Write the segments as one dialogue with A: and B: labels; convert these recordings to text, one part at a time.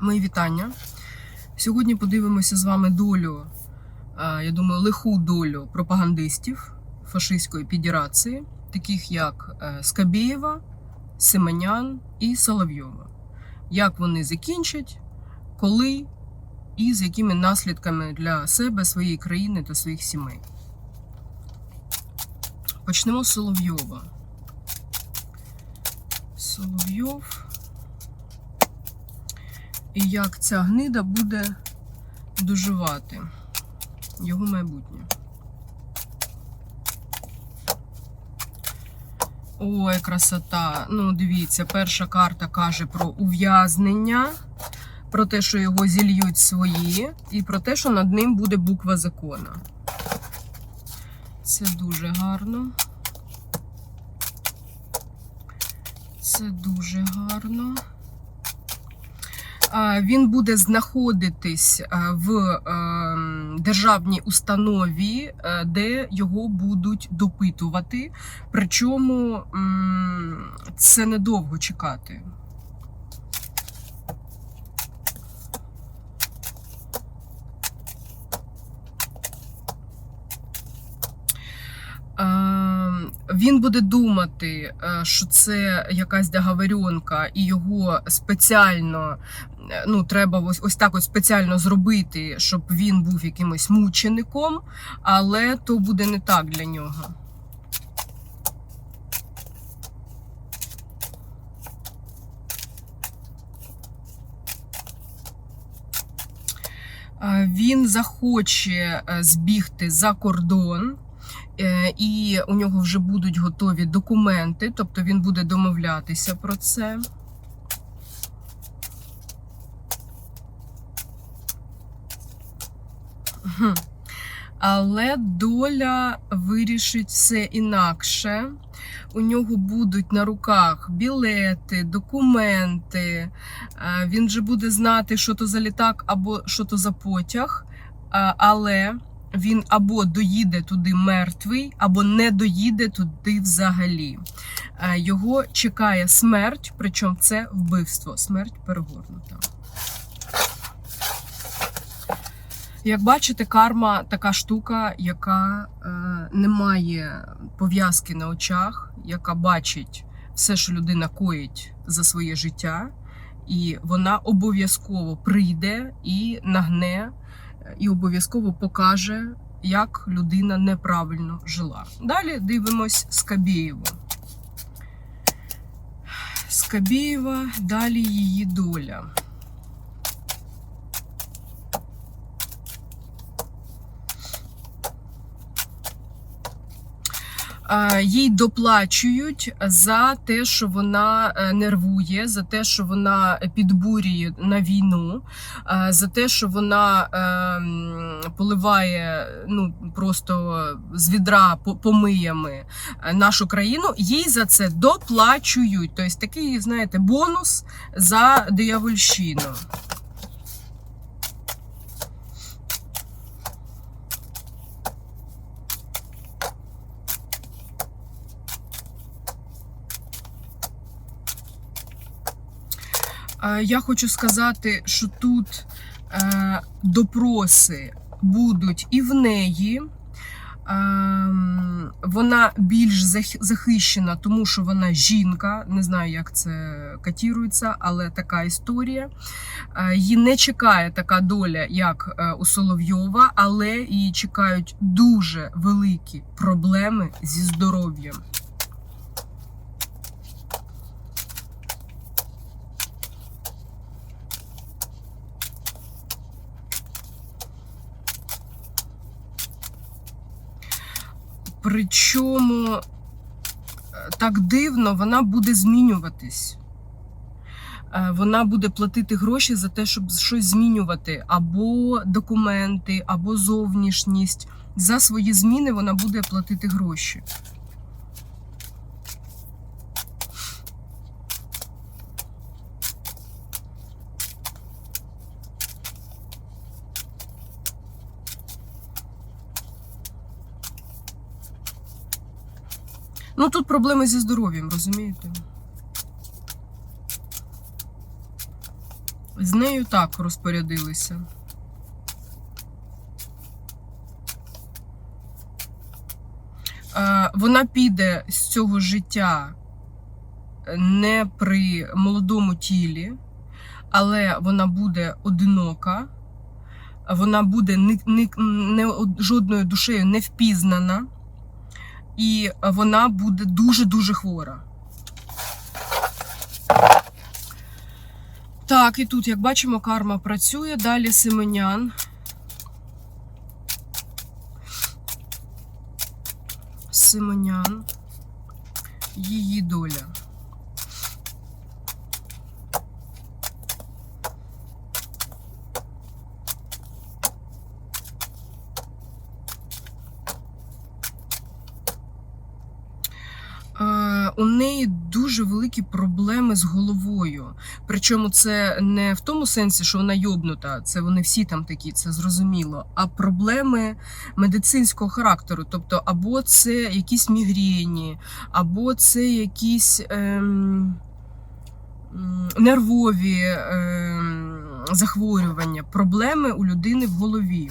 A: Мої вітання. Сьогодні подивимося з вами долю, е, я думаю, лиху долю пропагандистів фашистської федерації, таких як е, Скабєєва, Семенян і Соловйова. Як вони закінчать, коли і з якими наслідками для себе, своєї країни та своїх сімей. Почнемо з Соловйова. Соловйов. І як ця гнида буде доживати його майбутнє. Ой, красота. Ну, дивіться, перша карта каже про ув'язнення, про те, що його зільють свої, і про те, що над ним буде буква закона. Це дуже гарно. Це дуже гарно. Він буде знаходитись в е, державній установі, е, де його будуть допитувати. Причому це недовго чекати. Е, Він буде думати, е, що це якась договоренка, і його спеціально е, ну, треба ось, ось так ось спеціально зробити, щоб він був якимось мучеником, але то буде не так для нього. Е, Він захоче збігти за кордон. Е, і у нього вже будуть готові документи, тобто він буде домовлятися про це. Але доля вирішить все інакше. У нього будуть на руках білети, документи. Е, Він же буде знати, що то за літак або що то за потяг. Е, Але він або доїде туди мертвий, або не доїде туди взагалі. Е, Його чекає смерть, причому це вбивство, смерть перегорнута. Як бачите, карма така штука, яка е, не має пов'язки на очах, яка бачить все, що людина коїть за своє життя, і вона обов'язково прийде і нагне і обов'язково покаже, як людина неправильно жила. Далі дивимось Скабєєву. Скабєєва, далі її доля. Їй доплачують за те, що вона е, нервує, за те, що вона підбурює на війну, за те, що вона ем, поливає ну просто з відра помиями е, нашу країну. Їй за це доплачують. Тобто такий, знаєте, бонус за диявольщину. Я хочу сказати, що тут е, допроси будуть і в неї. Ем, Вона більш захищена, тому що вона жінка. Не знаю, як це катірується, але така історія. Е, Її не чекає така доля, як е, у Соловйова, але її чекають дуже великі проблеми зі здоров'ям. Причому е, так дивно, вона буде змінюватись. Е, Вона буде платити гроші за те, щоб щось змінювати, або документи, або зовнішність. За свої зміни вона буде платити гроші. Ну тут проблеми зі здоров'ям, розумієте? З нею так розпорядилися. Е, Вона піде з цього життя не при молодому тілі, але вона буде одинока, вона буде ні, ні, не, жодною душею не впізнана, і вона буде дуже-дуже хвора. Так, і тут, як бачимо, карма працює. Далі Семенян. Семенян. Її доля. Е, У неї дуже великі проблеми з головою. Причому це не в тому сенсі, що вона йобнута, це вони всі там такі, це зрозуміло. А проблеми медицинського характеру. Тобто, або це якісь мігрені, або це якісь ем, нервові ем, захворювання, проблеми у людини в голові.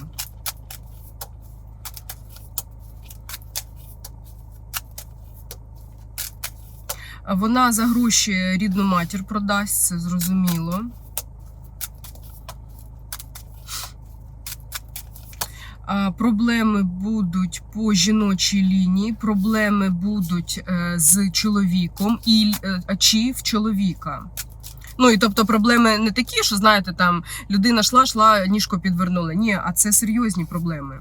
A: Вона за гроші рідну матір продасть, це зрозуміло. Проблеми будуть по жіночій лінії, проблеми будуть е, з чоловіком і е, чи в чоловіка. Ну і тобто проблеми не такі, що знаєте, там людина йшла, йшла, ніжко підвернула. Ні, а це серйозні проблеми.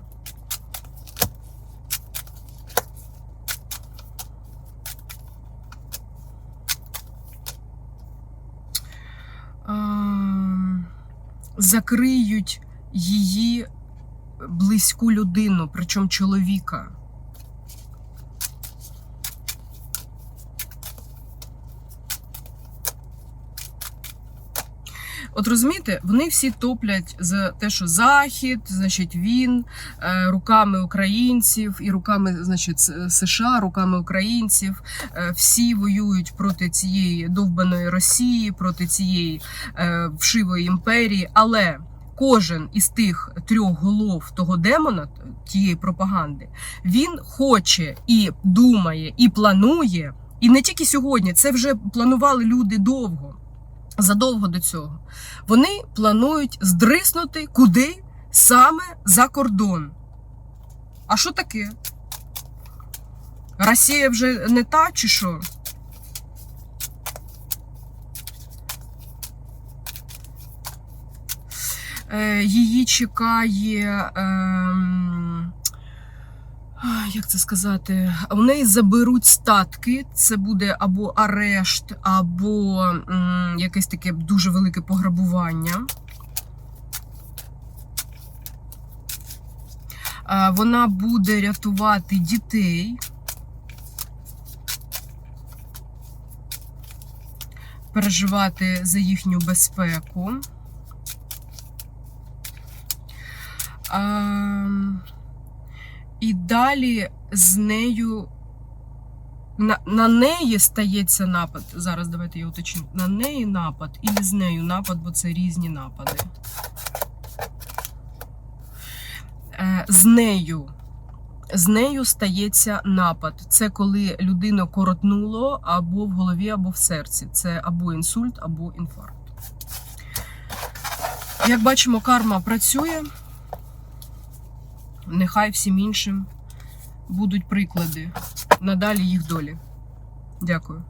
A: Закриють її близьку людину, причому чоловіка. От розумієте, вони всі топлять за те, що Захід, значить, він е, руками українців і руками, значить, США, руками українців. Е, Всі воюють проти цієї довбаної Росії, проти цієї е, вшивої імперії. Але кожен із тих трьох голов того демона, тієї пропаганди, він хоче і думає, і планує. І не тільки сьогодні, це вже планували люди довго, задовго до цього. Вони планують здриснути куди саме за кордон. А що таке? Росія вже не та чи що? Е, Її чекає. а, Як це сказати? У неї заберуть статки. Це буде або арешт, або м, якесь таке дуже велике пограбування. Вона буде рятувати дітей. Переживати за їхню безпеку. І далі з нею на, на неї стається напад. Зараз давайте я уточню. На неї напад і з нею напад, бо це різні напади. Е, з нею. З нею стається напад. Це коли людину коротнуло або в голові, або в серці. Це або інсульт, або інфаркт. Як бачимо, карма працює. Нехай всім іншим будуть приклади надалі їх долі. Дякую.